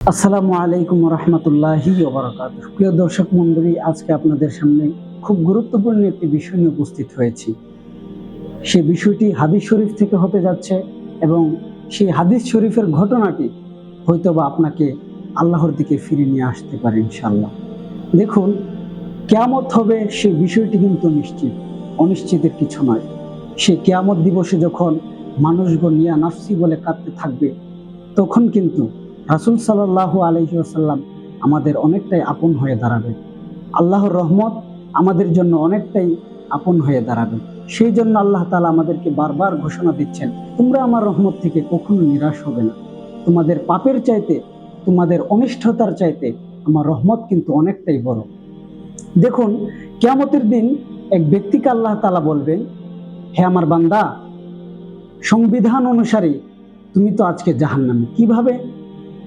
আসসালামু আলাইকুম রহমতুল্লাহি প্রিয় দর্শক মন্ডলী আজকে আপনাদের সামনে খুব গুরুত্বপূর্ণ একটি বিষয় নিয়ে উপস্থিত হয়েছি। সেই বিষয়টি হাদিস শরীফ থেকে হতে যাচ্ছে এবং সেই হাদিস শরীফের ঘটনাটি হয়তোবা আপনাকে আল্লাহর দিকে ফিরে নিয়ে আসতে পারে ইনশাল্লাহ দেখুন, কেয়ামত হবে সেই বিষয়টি কিন্তু নিশ্চিত অনিশ্চিতের কিছু নয়। সে কেয়ামত দিবসে যখন মানুষগণ নিয়া নাফসি বলে কাঁদতে থাকবে, তখন কিন্তু রাসুল সাল্লাহ আলহি আমাদের অনেকটাই আপন হয়ে দাঁড়াবে। আল্লাহর রহমত আমাদের জন্য অনেকটাই আপন হয়ে দাঁড়াবে। সেই জন্য আল্লাহ তালা আমাদেরকে বারবার ঘোষণা দিচ্ছেন, তোমরা আমার রহমত থেকে কখনো নিরাশ হবে না। তোমাদের পাপের চাইতে, তোমাদের অনিষ্ঠতার চাইতে আমার রহমত কিন্তু অনেকটাই বড়। দেখুন, কেয়ামতের দিন এক ব্যক্তিকে আল্লাহ তালা বলবেন, হে আমার বান্দা, সংবিধান অনুসারে তুমি তো আজকে জাহান্নামে। কীভাবে?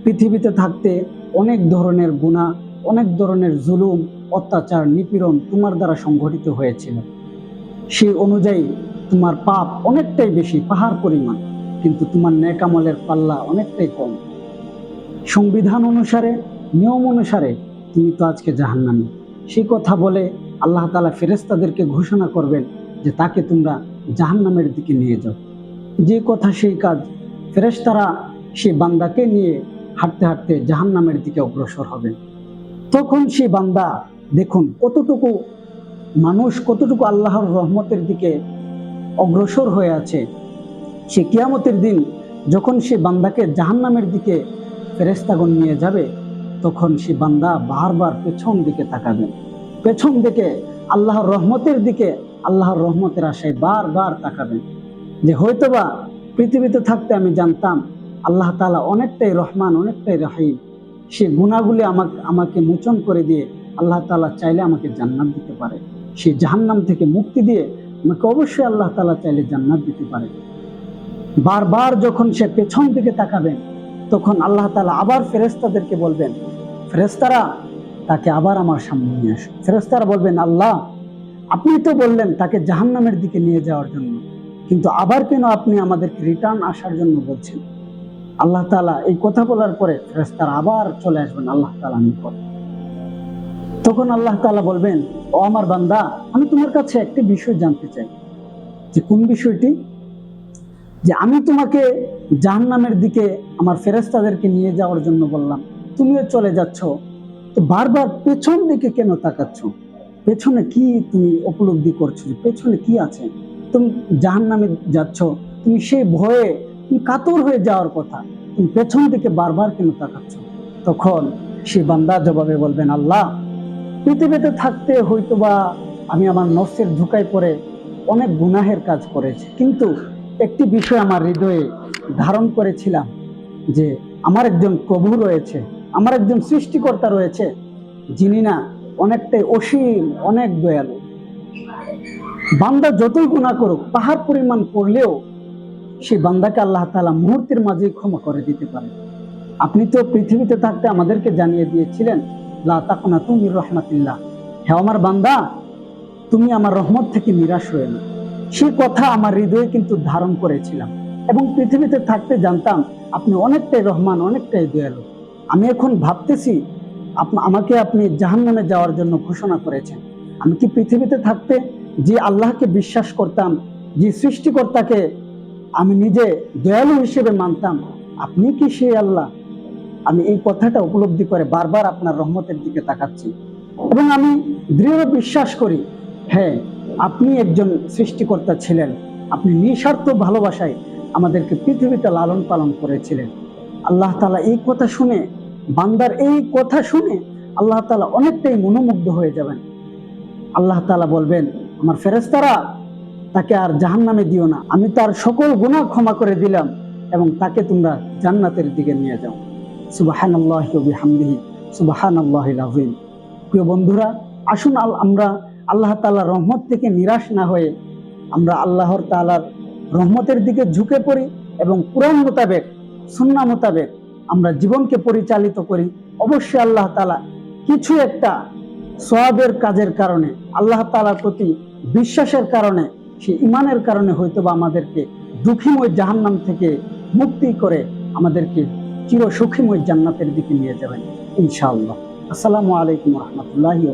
পৃথিবীতে থাকতে অনেক ধরনের গুণা, অনেক ধরনের জুলুম, অত্যাচার, নিপীড়ন তোমার দ্বারা সংঘটিত হয়েছিল। সেই অনুযায়ী তোমার পাপ অনেকটাই বেশি, পাহাড় পরিমাণ, কিন্তু তোমার ন্যাকামলের পাল্লা অনেকটাই কম। সংবিধান অনুসারে, নিয়ম অনুসারে তুমি তো আজকে জাহান্নামী। সেই কথা বলে আল্লাহ তালা ফেরেস্তাদেরকে ঘোষণা করবেন যে তাকে তোমরা জাহান্নামের দিকে নিয়ে যাও। যে কথা সেই কাজ ফেরেস্তারা সেই বান্দাকে নিয়ে হাঁটতে হাঁটতে জাহান্নামের দিকে অগ্রসর হবে তখন সেই বান্দা দেখুন কতটুকু মানুষ, কতটুকু আল্লাহর রহমতের দিকে অগ্রসর হয়ে আছে। সে কিয়ামতের দিন যখন সে বান্দাকে জাহান্নামের দিকে ফেরেস্তাগণ নিয়ে যাবে, তখন সে বান্দা বারবার পেছন দিকে তাকাবে। পেছন দিকে আল্লাহর রহমতের দিকে, আল্লাহর রহমতের আশায় বারবার তাকাবেন যে হয়তোবা পৃথিবীতে থাকতে আমি জানতাম আল্লাহ তালা অনেকটাই রহমান, অনেকটাই রাহিম। সে গুণাগুলি আমাকে আমাকে মোচন করে দিয়ে আল্লাহ তালা চাইলে আমাকে জান্নাত দিতে পারে। সে জাহান্নাম থেকে মুক্তি দিয়ে আমাকে অবশ্যই আল্লাহ তালা চাইলে জান্নাত দিতে পারে। বারবার যখন সে পেছন দিকে তাকাবেন, তখন আল্লাহ তালা আবার ফেরেস্তাদেরকে বলবেন ফেরেস্তারা তাকে আবার আমার সামনে নিয়ে আসে। ফেরেস্তারা বলবেন, আল্লাহ, আপনি তো বললেন তাকে জাহান্নামের দিকে নিয়ে যাওয়ার জন্য, কিন্তু আবার কেন আপনি আমাদেরকে রিটার্ন আসার জন্য বলছেন? আল্লাহ তালা এই কথা বলার পরে ফেরেস্তার আবার চলে আসবেন আল্লাহ তালা নিকট। তখন আল্লাহ তালা বলবেন, ও আমার বান্দা, আমি তোমার কাছে একটি বিষয় জানতে চাই। যে কোন বিষয়টি? যে আমি তোমাকে জাহান্নামের দিকে আমার ফেরেস্তাদেরকে নিয়ে যাওয়ার জন্য বললাম, তুমিও চলে যাচ্ছ। তো বারবার পেছন দিকে কেন তাকাচ্ছ? পেছনে কি তুমি উপলব্ধি করছ? পেছনে কি আছে? তুমি জাহান্নামে যাচ্ছ, তুমি সেই ভয়ে কাতর হয়ে যাওয়ার কথা। তুমি পেছন দিকে বারবার কেন তাকাচ্ছ? তখন সে বান্দা জবাবে বলবেন, আল্লাহ, পৃথিবীতে থাকতে হয়তোবা আমি আমার নফসের ঝুঁকায় পড়ে অনেক গুনাহের কাজ করেছি। কিন্তু একটি বিষয় আমার হৃদয়ে ধারণ করেছিলাম যে আমার একজন প্রভু রয়েছে, আমার একজন সৃষ্টিকর্তা রয়েছে, যিনি না অনেকটাই অসীম, অনেক দয়ালু। বান্দা যতই গুণা করুক, পাহাড় পরিমাণ করলেও সেই বান্দাকে আল্লাহ তালা মুহূর্তের মাঝে ক্ষমা করে দিতে পারে। আপনি তো পৃথিবীতে থাকতে আমাদেরকে জানিয়ে দিয়েছিলেন, লা তুমি রহমাতিল্লাহ। হ্যাঁ আমার বান্দা, তুমি আমার রহমত থেকে নিরাশ হয়ে না সে কথা আমার হৃদয়ে কিন্তু ধারণ করেছিলাম এবং পৃথিবীতে থাকতে জানতাম আপনি অনেকটাই রহমান, অনেকটাই দয়ালু। আমি এখন ভাবতেছি আমাকে আপনি জাহান্নামে যাওয়ার জন্য ঘোষণা করেছেন। আমি কি পৃথিবীতে থাকতে যে আল্লাহকে বিশ্বাস করতাম, যে সৃষ্টিকর্তাকে আমি নিজে দয়ালু হিসেবে মানতাম, আপনি কি সেই আল্লাহ? আমি এই কথাটা উপলব্ধি করে বারবার আপনার রহমতের দিকে তাকাচ্ছি। এবং আমি দৃঢ় বিশ্বাস করি হ্যাঁ আপনি একজন সৃষ্টিকর্তা ছিলেন। আপনি নিঃস্বার্থ ভালোবাসায় আমাদেরকে পৃথিবীতে লালন পালন করেছিলেন। আল্লাহ তালা এই কথা শুনে, বান্দার এই কথা শুনে আল্লাহ তালা অনেকটাই মনোমুগ্ধ হয়ে যাবেন। আল্লাহ তালা বলবেন, আমার ফেরেস্তারা তাকে আর জাহান্নামে দিও না। আমি তার সকল গুণা ক্ষমা করে দিলাম এবং তাকে তোমরা জান্নাতের দিকে নিয়ে যাও। সুবাহান আল্লাহ সুবাহান প্রিয় বন্ধুরা, আসুন আল- আমরা আল্লাহ তাআলার রহমত থেকে নিরাশ না হয়ে আমরা আল্লাহর তাআলার রহমতের দিকে ঝুঁকে পড়ি এবং কোরআন মোতাবেক, সুন্না মোতাবেক আমরা জীবনকে পরিচালিত করি। অবশ্যই আল্লাহ তাআলা কিছু একটা সোয়াবের কাজের কারণে, আল্লাহ তাআলার প্রতি বিশ্বাসের কারণে সে ইমানের কারণে হয়তো বা আমাদেরকে দুঃখীময় জাহান্নাম থেকে মুক্তি করে আমাদেরকে চির সুখীময় জান্নাতের দিকে নিয়ে যাবেন, ইনশাআল্লাহ। আসসালামু আলাইকুম রহমতুল্লাহি